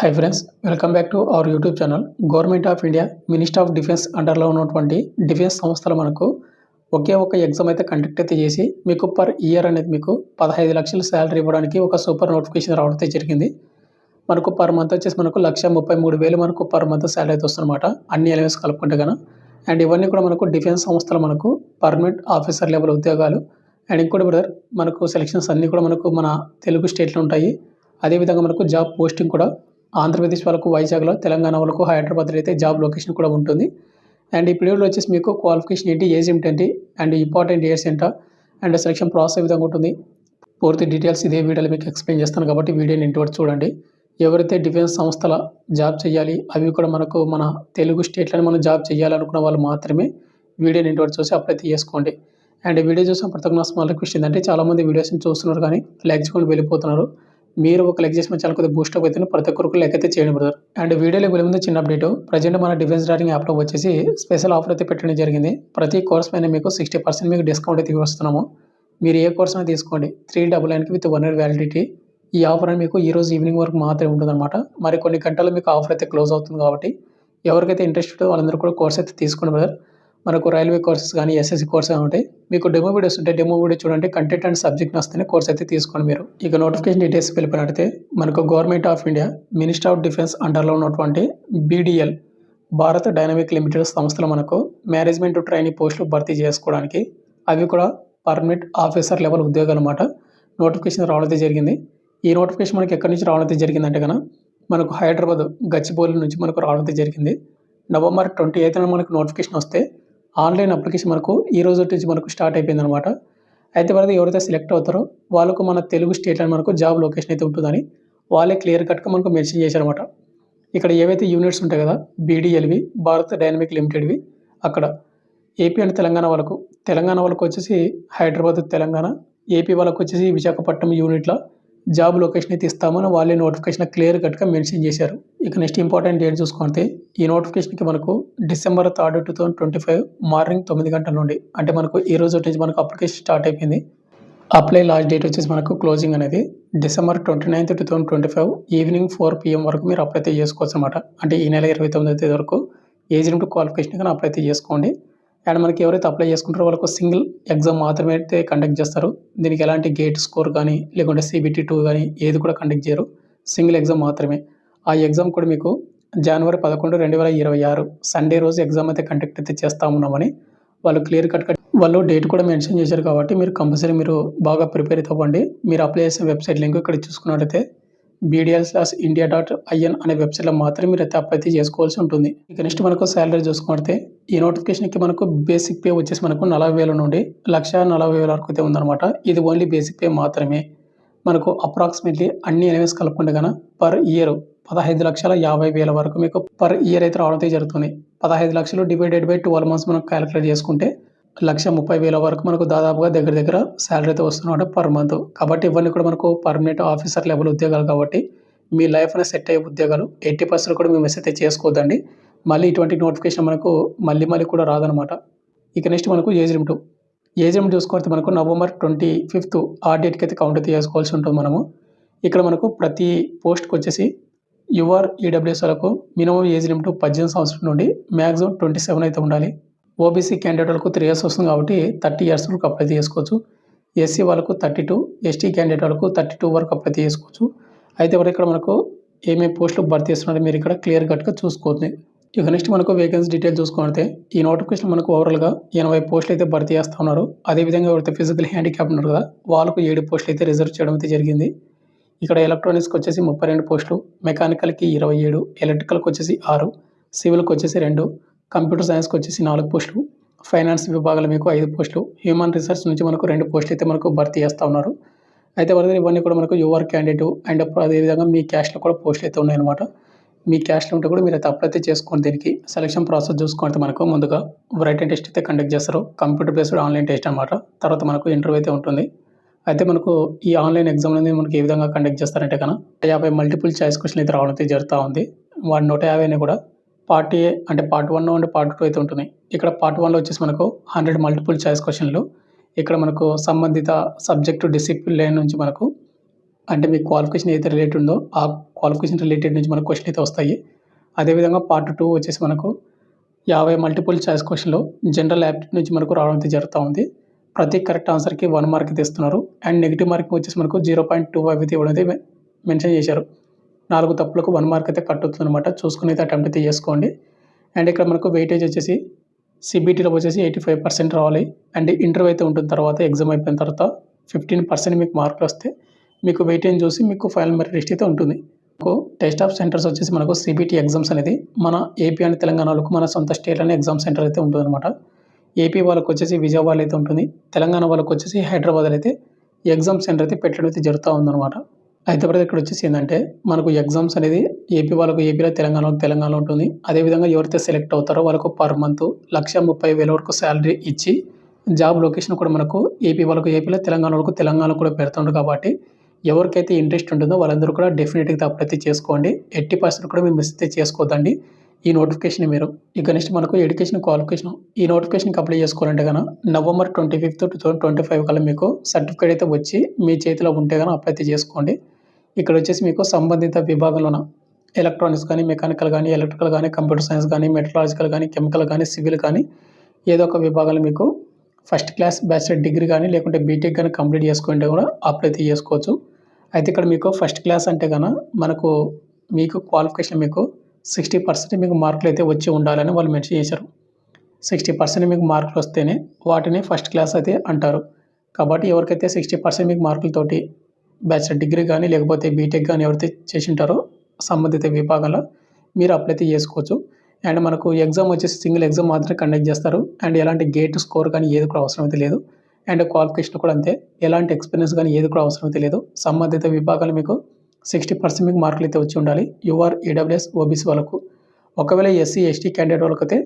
Hi friends welcome back to our YouTube channel government of India minister of defence అండర్లో ఉన్నటువంటి defence సంస్థలు మనకు ఒకే ఒక exam అయితే conduct అయితే చేసి మీకు పర్ ఇయర్ అనేది మీకు పదహైదు లక్షల శాలరీ ఇవ్వడానికి ఒక సూపర్ నోటిఫికేషన్ రావడం అయితే జరిగింది. మనకు పర్ మంత్ వచ్చేసి మనకు లక్ష ముప్పై మూడు వేలు మనకు పర్ మంత్ శాలరీ అయితే వస్తుందన్నమాట అన్ని ఎలిమెంట్స్ కలుపుకుంటే కనుక అండ్ ఇవన్నీ కూడా మనకు డిఫెన్స్ సంస్థలు మనకు పర్మనెంట్ ఆఫీసర్ లెవెల్ ఉద్యోగాలు. అండ్ ఇంకోటి బ్రదర్ మనకు సెలక్షన్స్ అన్నీ కూడా మనకు మన తెలుగు స్టేట్లో ఉంటాయి. అదేవిధంగా మనకు జాబ్ పోస్టింగ్ కూడా ఆంధ్రప్రదేశ్ వాళ్ళకు వైజాగ్లో తెలంగాణ వాళ్ళకు హైదరాబాద్లో అయితే జాబ్ లొకేషన్ కూడా ఉంటుంది. అండ్ ఈ పీరియడ్లో వచ్చేసి మీకు క్వాలిఫికేషన్ ఏంటి ఏజ్ ఏంటి అండ్ ఇంపార్టెంట్ ఇయర్స్ ఏంట అండ్ సెలక్షన్ ప్రాసెస్ ఏ విధంగా ఉంటుంది. పూర్తి డీటెయిల్స్ ఇదే వీడియోలో మీకు ఎక్స్ప్లెయిన్ చేస్తాను కాబట్టి వీడియోని ఇంటి చూడండి. ఎవరైతే డిఫెన్స్ సంస్థల జాబ్ చేయాలి అవి కూడా మనకు మన తెలుగు స్టేట్లను మనం జాబ్ చేయాలనుకున్న వాళ్ళు మాత్రమే వీడియోని ఇంటి చూసి అప్లై చేసుకోండి. అండ్ వీడియో చూసిన ప్రతి ఒక్క నా స్మాల్ రిక్వెస్ట్ ఏంటంటే చాలామంది వీడియోస్ని చూస్తున్నారు కానీ లైక్ చేసుకొని వెళ్ళిపోతున్నారు. మీరు ఒక లైక్ చేసిన ఛానల్ కొద్దిగా బూస్ట్ అయితే ప్రతి ఒక్కరికి లైక్ అయితే చేయండి బ్రదర్ అండ్ వీడియోలో వెళ్ళే ముందు చిన్న అప్డేట్ ప్రజెంట్ మన డిఫెన్స్ డాటింగ్ యాప్లో వచ్చేసి స్పెషల్ ఆఫర్ అయితే పెట్టడం జరిగింది. ప్రతి కోర్స్ పైన మీకు సిక్స్టీ పర్సెంట్ మీకు డిస్కౌంట్ అయితే వస్తున్నాము మీరు ఏ కోర్స్ అయినా తీసుకోండి. త్రీ డబుల్ నైన్కి విత్ వన్ ఇయర్ వ్యాలిడిటీ ఈ ఆఫర్ అని మీకు ఈ రోజు ఈవినింగ్ వరకు మాత్రమే ఉంటుందన్నమాట. మరి కొన్ని గంటల్లో మీకు ఆఫర్ అయితే క్లోజ్ అవుతుంది కాబట్టి ఎవరికైతే ఇంట్రెస్ట్ ఉంటుందో వాళ్ళందరూ కూడా కోర్స్ అయితే తీసుకోండి బ్రదర్ మనకు రైల్వే కోర్సెస్ కానీ ఎస్ఎస్సి కోర్స్ ఉంటాయి? మీకు డెమో వీడియోస్ ఉంటే డెమో వీడియో చూడండి. కంటెంట్ అండ్ సబ్జెక్ట్ వస్తేనే కోర్స్ అయితే తీసుకోండి మీరు. ఇక నోటిఫికేషన్ డీటెయిల్స్ వెళ్ళిపోయినట్టే మనకు government of India minister of defence అండర్లో ఉన్నటువంటి బీడీఎల్ భారత్ డైనమిక్ లిమిటెడ్ సంస్థలు మనకు మేనేజ్మెంట్ ట్రైనింగ్ పోస్టులు భర్తీ చేసుకోవడానికి అవి కూడా పర్మనెంట్ ఆఫీసర్ లెవెల్ ఉద్యోగాలు అన్నమాట. నోటిఫికేషన్ రావడం అయితే జరిగింది. ఈ నోటిఫికేషన్ మనకి ఎక్కడి నుంచి రావడం అయితే జరిగిందంటే కనుక మనకు హైదరాబాద్ గచ్చిబౌలి నుంచి మనకు రావడం అయితే జరిగింది. నవంబర్ ట్వంటీ ఎయిత్న మనకు నోటిఫికేషన్ వస్తే ఆన్లైన్ అప్లికేషన్ మనకు ఈ రోజు నుంచి మనకు స్టార్ట్ అయిపోయింది అనమాట అయితే వరకు ఎవరైతే సెలెక్ట్ అవుతారో వాళ్ళకు మన తెలుగు స్టేట్లో మనకు జాబ్ లొకేషన్ అయితే ఉంటుందని వాళ్ళే క్లియర్ కట్గా మనకు మెన్షన్ చేశారనమాట ఇక్కడ ఏవైతే యూనిట్స్ ఉంటాయి కదా బీడీఎల్వి భారత్ డైనమిక్ లిమిటెడ్వి అక్కడ ఏపీ అండ్ తెలంగాణ వాళ్ళకు తెలంగాణ వాళ్ళకు వచ్చేసి హైదరాబాద్ తెలంగాణ ఏపీ వాళ్ళకు వచ్చేసి విశాఖపట్నం యూనిట్ల జాబ్ లొకేషన్ అయితే ఇస్తామని వాళ్ళే నోటిఫికేషన్ క్లియర్ కట్గా మెన్షన్ చేశారు. ఇక నెక్స్ట్ ఇంపార్టెంట్ డేట్ చూసుకుంటే ఈ నోటిఫికేషన్కి మనకు December third two thousand twenty five morning తొమ్మిది గంటల నుండి అంటే మనకు ఈ రోజు నుంచి మనకు అప్లికేషన్ స్టార్ట్ అయిపోయింది. అప్లై లాస్ట్ డేట్ వచ్చేసి మనకు క్లోజింగ్ అనేది December twenty ninth two thousand twenty five evening four PM వరకు మీరు అప్లై అయితే చేసుకోవచ్చు అనమాట అంటే ఈ నెల ఇరవై తొమ్మిది తేదీ వరకు ఏజ్ లిమిట్ క్వాలిఫికేషన్ కానీ అప్లై అయితే చేసుకోండి. అండ్ మనకి ఎవరైతే అప్లై చేసుకుంటారో వాళ్ళకు సింగిల్ ఎగ్జామ్ మాత్రమే అయితే కండక్ట్ చేస్తారు. దీనికి ఎలాంటి గేట్ స్కోర్ కానీ లేకుంటే సిబిటీ టూ కానీ ఏది కూడా కండక్ట్ చేయరు. సింగిల్ ఎగ్జామ్ మాత్రమే. ఆ ఎగ్జామ్ కూడా మీకు జనవరి పదకొండు రెండు వేల ఇరవై ఆరు సండే రోజు ఎగ్జామ్ అయితే కండక్ట్ అయితే చేస్తా ఉన్నామని వాళ్ళు క్లియర్ కట్ వాళ్ళు డేట్ కూడా మెన్షన్ చేశారు కాబట్టి మీరు కంపల్సరీ మీరు బాగా ప్రిపేర్ అయితే అవ్వండి. మీరు అప్లై చేసిన వెబ్సైట్ లింక్ ఇక్కడ చూసుకున్నట్లయితే బీడీఎల్స్ స్లాస్ ఇండియా డాట్ ఐఎన్ అనే వెబ్సైట్లో మాత్రమే మీరు అయితే అప్లై చేసుకోవాల్సి ఉంటుంది. ఇక నెక్స్ట్ మనకు శాలరీ చూసుకుంటే ఈ నోటిఫికేషన్కి మనకు బేసిక్ పే వచ్చేసి మనకు నలభై వేల నుండి లక్ష నలభై వేల వరకు అయితే ఉందన్నమాట. ఇది ఓన్లీ బేసిక్ పే మాత్రమే. మనకు అప్రాక్సిమేట్లీ అన్ని ఎనిమిస్ కలుపుకుంటే కనుక పర్ ఇయర్ పదహైదు లక్షల యాభై వేల వరకు మీకు పర్ ఇయర్ అయితే రావడం అయితే జరుగుతుంది. పదహైదు లక్షలు డివైడెడ్ బై ట్వెల్వ్ మంత్స్ మనం క్యాలిక్యులేట్ చేసుకుంటే లక్ష ముప్పై వేల వరకు మనకు దాదాపుగా దగ్గర దగ్గర శాలరీ అయితే వస్తున్నమాట పర్ మంత్ కాబట్టి ఇవన్నీ కూడా మనకు పర్మనెంట్ ఆఫీసర్ లెవెల్ ఉద్యోగాలు కాబట్టి మీ లైఫ్ అనేది సెట్ అయ్యే ఉద్యోగాలు. ఎయిటీ పర్సెంట్ కూడా మేము మిస్ అయితే చేసుకోవద్దండి. మళ్ళీ ఇటువంటి నోటిఫికేషన్ మనకు మళ్ళీ మళ్ళీ కూడా రాదనమాట ఇక నెక్స్ట్ మనకు ఏజ్ లిమిట్ ఏజ్ లిమిట్ చూసుకోవచ్చు మనకు నవంబర్ ట్వంటీ ఫిఫ్త్ ఆ డేట్కి అయితే కౌంట్ అయితే చేసుకోవాల్సి ఉంటుంది మనము. ఇక్కడ మనకు ప్రతి పోస్ట్కి వచ్చేసి యువర్ ఈడబ్ల్యూఎస్ వరకు మినిమం ఏజ్ లిమిట్ పద్దెనిమిది సంవత్సరం నుండి మ్యాక్సిమం ట్వంటీ సెవెన్ అయితే ఉండాలి. ఓబీసీ క్యాండిడేట్ వాళ్ళకు త్రీ ఇయర్స్ వస్తుంది కాబట్టి థర్టీ ఇయర్స్ వరకు అప్లై చేసుకోవచ్చు. ఎస్సీ వాళ్ళకు థర్టీ టూ ఎస్టీ క్యాండిడేట్ వాళ్ళకు థర్టీ టూ వరకు అప్లై చేసుకోవచ్చు. అయితే ఇక్కడ మనకు ఏమేమి పోస్టులు భర్తీ చేస్తున్నారో మీరు ఇక్కడ క్లియర్ కట్గా చూసుకోవచ్చు. ఇక నెక్స్ట్ మనకు వేకెన్సీ డీటెయిల్ చూసుకుంటే ఈ నోటిఫికేషన్ మనకు ఓవరాల్గా ఎనభై పోస్టులు అయితే భర్తీ చేస్తూ ఉన్నారు. అదేవిధంగా ఎవరైతే ఫిజికల్ హ్యాండిక్యాప్ ఉన్నారు కదా వాళ్ళకు ఏడు పోస్టులు అయితే రిజర్వ్ చేయడం అయితే జరిగింది. ఇక్కడ ఎలక్ట్రానిక్స్కి వచ్చేసి ముప్పై రెండు పోస్టులు మెకానికల్కి ఇరవై ఏడు ఎలక్ట్రికల్కి వచ్చేసి ఆరు సివిల్కి వచ్చేసి రెండు కంప్యూటర్ సైన్స్కి వచ్చేసి నాలుగు పోస్టులు ఫైనాన్స్ విభాగాలు మీకు ఐదు పోస్టులు హ్యూమన్ రీసెర్చ్ నుంచి మనకు రెండు పోస్టులు అయితే మనకు భర్తీ చేస్తూ ఉన్నారు. అయితే వరద ఇవన్నీ కూడా మనకు యువర్ క్యాండిడేట్ అండ్ అదేవిధంగా మీ క్యాష్లో కూడా పోస్టులు అయితే ఉన్నాయన్నమాట. మీ క్యాష్లో ఉంటే కూడా మీరు అయితే అప్లై అయితే చేసుకోండి దీనికి. సెలక్షన్ ప్రాసెస్ చూసుకుంటే మనకు ముందుగా రైటింగ్ టెస్ట్ అయితే కండక్ట్ చేస్తారు. కంప్యూటర్ బేస్డ్ ఆన్లైన్ టెస్ట్ అనమాట తర్వాత మనకు ఇంటర్వ్యూ అయితే ఉంటుంది. అయితే మనకు ఈ ఆన్లైన్ ఎగ్జామ్ అనేది మనకి ఏ విధంగా కండక్ట్ చేస్తారంటే కనుక యాభై మల్టిపుల్ చాయిస్ క్వశ్చన్ అయితే రావడం అయితే జరుగుతూ ఉంది. వాడి నూట యాభైని కూడా పార్ట్ ఏ అంటే part one and part two అయితే ఉంటుంది. ఇక్కడ పార్ట్ వన్లో వచ్చేసి మనకు హండ్రెడ్ మల్టిపుల్ చాయిస్ క్వశ్చన్లు. ఇక్కడ మనకు సంబంధిత సబ్జెక్టు డిసిప్లిన్ నుంచి మనకు అంటే మీ క్వాలిఫికేషన్ ఏదైతే రిలేటెడ్ ఉందో ఆ క్వాలిఫికేషన్ రిలేటెడ్ నుంచి మనకు క్వశ్చన్ అయితే వస్తాయి. అదేవిధంగా పార్ట్ టూ వచ్చేసి మనకు యాభై మల్టిపుల్ చాయిస్ క్వశ్చన్లు జనరల్ యాప్టిట్యూడ్ నుంచి మనకు రావడం అయితే జరుగుతూ ఉంది. ప్రతి కరెక్ట్ ఆన్సర్కి వన్ మార్క్ తీస్తున్నారు అండ్ నెగిటివ్ మార్క్ వచ్చేసి మనకు జీరో పాయింట్ టూ ఫైవ్ అయితే ఇవ్వడం అయితే మెన్షన్ చేశారు. నాలుగు తప్పులకు వన్ మార్క్ అయితే కట్ అవుతుంది అనమాట చూసుకుని అయితే అటెంప్ట్ అయితే చేసుకోండి. అండ్ ఇక్కడ మనకు వెయిటేజ్ వచ్చేసి సిబిటీలో వచ్చేసి ఎయిటీ ఫైవ్ పర్సెంట్ రావాలి. అండ్ ఇంటర్వ్యూ అయితే ఉంటుంది తర్వాత ఎగ్జామ్ అయిపోయిన తర్వాత ఫిఫ్టీన్ పర్సెంట్ మీకు మార్కులు వస్తే మీకు వెయిటేజ్ చూసి మీకు ఫైనల్ మెరిట్ లిస్ట్ అయితే ఉంటుంది. మనకు టెస్ట్ ఆఫ్ సెంటర్స్ వచ్చేసి మనకు సిబిటీ ఎగ్జామ్స్ అనేది మన ఏపీ అండ్ తెలంగాణలకు మన సొంత స్టేట్లోనే ఎగ్జామ్ సెంటర్ అయితే ఉంటుంది అనమాట ఏపీ వాళ్ళకి వచ్చేసి విజయవాడ అయితే ఉంటుంది. తెలంగాణ వాళ్ళకి వచ్చేసి హైదరాబాద్ అయితే ఎగ్జామ్ సెంటర్ అయితే పెట్టడం అయితే జరుగుతూ ఉందన్నమాట. అయితే బ్రదర్ ఇక్కడ వచ్చేసి ఏంటంటే మనకు ఎగ్జామ్స్ అనేది ఏపీ వాళ్ళకు ఏపీలో తెలంగాణ తెలంగాణలో ఉంటుంది. అదేవిధంగా ఎవరైతే సెలెక్ట్ అవుతారో వాళ్ళకు పర్ మంత్ లక్ష ముప్పై వేల వరకు శాలరీ ఇచ్చి జాబ్ లొకేషన్ కూడా మనకు ఏపీ వాళ్ళకు ఏపీలో తెలంగాణ వాళ్ళకు తెలంగాణ కూడా పెడుతుండ్రు కాబట్టి ఎవరికైతే ఇంట్రెస్ట్ ఉంటుందో వాళ్ళందరూ కూడా డెఫినెట్గా అప్లై చేసుకోండి. ఎట్టి పర్సెంట్ కూడా మేము మిస్ అయితే చేసుకోవద్దండి ఈ నోటిఫికేషన్ మీరు. ఇక నెక్స్ట్ మనకు ఎడ్యుకేషన్ క్వాలిఫికేషన్ ఈ నోటిఫికేషన్కి అప్లై చేసుకోవాలంటే కనుక November twenty fifth two thousand twenty five కల్లా మీకు సర్టిఫికేట్ అయితే వచ్చి మీ చేతిలో ఉంటే కనుక అప్లై చేసుకోండి. ఇక్కడ వచ్చేసి మీకు సంబంధిత విభాగంలోన ఎలక్ట్రానిక్స్ కానీ మెకానికల్ కానీ ఎలక్ట్రికల్ కానీ కంప్యూటర్ సైన్స్ కానీ మెటలాజికల్ కానీ కెమికల్ కానీ సివిల్ కానీ ఏదో ఒక విభాగాలు మీకు ఫస్ట్ క్లాస్ బ్యాచిలర్ డిగ్రీ కానీ లేకుంటే బీటెక్ కానీ కంప్లీట్ చేసుకుంటే కూడా అప్లై చేసుకోవచ్చు. అయితే ఇక్కడ మీకు ఫస్ట్ క్లాస్ అంటే కనుక మనకు మీకు క్వాలిఫికేషన్ మీకు సిక్స్టీ పర్సెంట్ మీకు మార్కులు అయితే వచ్చి ఉండాలని వాళ్ళు మెన్షన్ చేశారు. సిక్స్టీ పర్సెంట్ మీకు మార్కులు వస్తేనే వాటిని ఫస్ట్ క్లాస్ అయితే అంటారు. కాబట్టి ఎవరికైతే సిక్స్టీ పర్సెంట్ మీకు మార్కులతోటి బ్యాచిలర్ డిగ్రీ కానీ లేకపోతే బీటెక్ కానీ ఎవరైతే చేసి ఉంటారో సంబంధిత విభాగంలో మీరు అప్లై అయితే చేసుకోవచ్చు. అండ్ మనకు ఎగ్జామ్ వచ్చేసి సింగిల్ ఎగ్జామ్ మాత్రమే కండక్ట్ చేస్తారు. అండ్ ఎలాంటి గేట్ స్కోర్ కానీ ఏది కూడా అవసరం అయితే లేదు. అండ్ క్వాలిఫికేషన్ కూడా అంతే. ఎలాంటి ఎక్స్పీరియన్స్ కానీ ఏది కూడా అవసరం అయితే లేదు. సంబంధిత విభాగాలు మీకు సిక్స్టీ పర్సెంట్ మీకు మార్కులు అయితే వచ్చి ఉండాలి. యూఆర్ ఈడబ్ల్యూఎస్ ఓబీసీ వాళ్ళకు. ఒకవేళ ఎస్సీ ఎస్టీ క్యాండిడేట్ వాళ్ళకైతే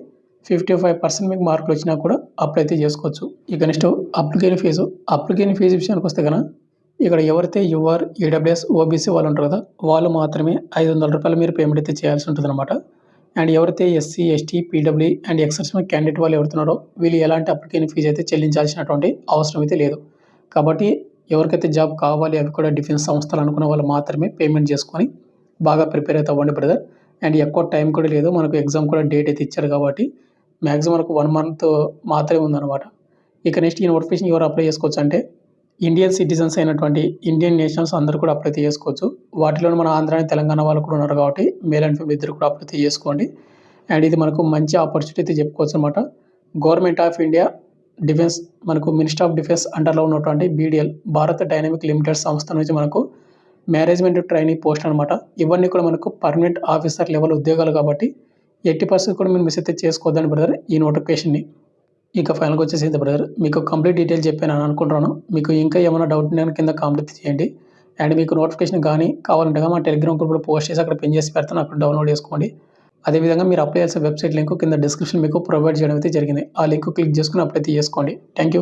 ఫిఫ్టీ ఫైవ్ పర్సెంట్ మీకు మార్కులు వచ్చినా కూడా అప్లై అయితే చేసుకోవచ్చు. ఇక next application fees. Application fees విషయానికి వస్తే కనుక ఇక్కడ ఎవరైతే యూఆర్ ఈడబ్ల్యూఎస్ ఓబీసీ వాళ్ళు ఉంటారు కదా వాళ్ళు మాత్రమే ఐదు వందల రూపాయలు మీరు పేమెంట్ అయితే చేయాల్సి ఉంటుంది అనమాట అండ్ ఎవరైతే ఎస్సీ ఎస్టీ పీడబ్ల్యూ అండ్ ఎక్సెస్ క్యాండిడేట్ వాళ్ళు ఎవరుతున్నారో వీళ్ళు ఎలాంటి అప్లికేషన్ ఫీజు అయితే చెల్లించాల్సినటువంటి అవసరం అయితే లేదు. కాబట్టి ఎవరికైతే జాబ్ కావాలి అవి కూడా డిఫెన్స్ సంస్థలు అనుకున్న వాళ్ళు మాత్రమే పేమెంట్ చేసుకొని బాగా ప్రిపేర్ అయితే అవ్వండి బ్రదర్ అండ్ ఎక్కువ టైం కూడా లేదు మనకు ఎగ్జామ్ కూడా డేట్ అయితే ఇచ్చారు కాబట్టి మ్యాక్సిమం మనకు వన్ మంత్ మాత్రమే ఉందన్నమాట. ఇక నెక్స్ట్ ఈ నోటిఫికేషన్ ఎవరు అప్లై చేసుకోవచ్చు అంటే ఇండియన్ సిటిజన్స్ అయినటువంటి ఇండియన్ నేషనల్స్ అందరూ కూడా అప్లై చేసుకోవచ్చు. వాటిలో మన ఆంధ్ర తెలంగాణ వాళ్ళు కూడా ఉన్నారు కాబట్టి మేల్ అండ్ ఫీమేల్ ఇద్దరు కూడా అప్లై చేసుకోండి. అండ్ ఇది మనకు మంచి ఆపర్చునిటీ అయితే చెప్పుకోవచ్చు అనమాట గవర్నమెంట్ ఆఫ్ ఇండియా డిఫెన్స్ మనకు మినిస్టర్ ఆఫ్ డిఫెన్స్ అండర్లో ఉన్నటువంటి బీడిఎల్ భారత్ డైనమిక్ లిమిటెడ్ సంస్థ నుంచి మనకు మేనేజ్మెంట్ ట్రైనింగ్ పోస్ట్ అనమాట ఇవన్నీ కూడా మనకు పర్మనెంట్ ఆఫీసర్ లెవెల్ ఉద్యోగాలు కాబట్టి ఎట్టి పర్సెంట్ కూడా మీరు మిస్ అయితే చేసుకోవద్దని బ్రదర్ ఈ నోటిఫికేషన్ని ఇక ఫైనల్గా వచ్చేసి ఇది బ్రదర్ మీకు కంప్లీట్ డీటెయిల్ చెప్పాను అని అనుకుంటున్నాను. మీకు ఇంకా ఏమైనా డౌట్ ఉంటే కింద కామెంట్ చేయండి అండ్ మీకు నోటిఫికేషన్ కానీ కావాలంటే మా టెలిగ్రామ్ గ్రూప్లో పోస్ట్ చేసి అక్కడ పెన్ చేసి పెడతాను. అక్కడ డౌన్లోడ్ చేసుకోండి. అదేవిధంగా మీరు అప్లై చేసే వెబ్సైట్ లింక్ కింద డిస్క్రిప్షన్ మీకు ప్రొవైడ్ చేయడం అయితే జరిగింది. ఆ లింక్ క్లిక్ చేసుకుని అప్లై చేసుకోండి. Thank you